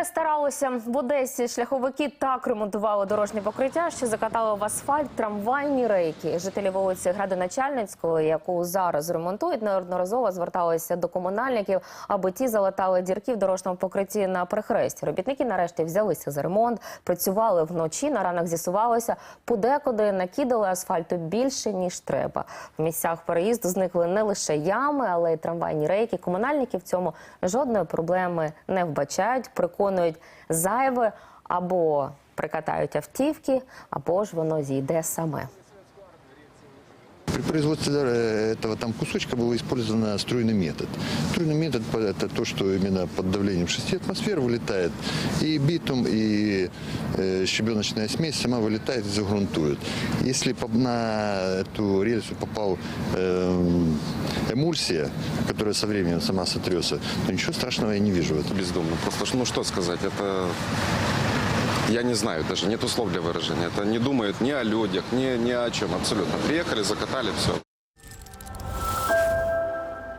Перестаралося в Одесі. Шляховики так ремонтували дорожнє покриття, що закатали в асфальт трамвайні рейки. Жителі вулиці Градоначальницької, яку зараз ремонтують, неодноразово зверталися до комунальників, аби ті залатали дірки в дорожньому покритті на перехресті. Робітники нарешті взялися за ремонт, працювали вночі. На ранок з'ясувалося, подекуди накидали асфальту більше ніж треба. В місцях переїзду зникли не лише ями, але й трамвайні рейки. Комунальники в цьому жодної проблеми не вбачають. Переконують зайве або прикатають автівки, або ж воно зійде саме. При производстве этого там кусочка был использован струйный метод. Струйный метод это то, что именно под давлением 6 атмосфер вылетает и битум, и э, щебеночная смесь сама вылетает и загрунтует. Если на эту рельсу попал э, эмульсия, которая со временем сама сотрется, то ничего страшного я не вижу в этом. бездомно. Просто, ну что сказать, это... Я не знаю даже, нет слов для выражения. Это не думают ни о людях, ни, ни о чем абсолютно. Приехали, закатали, все.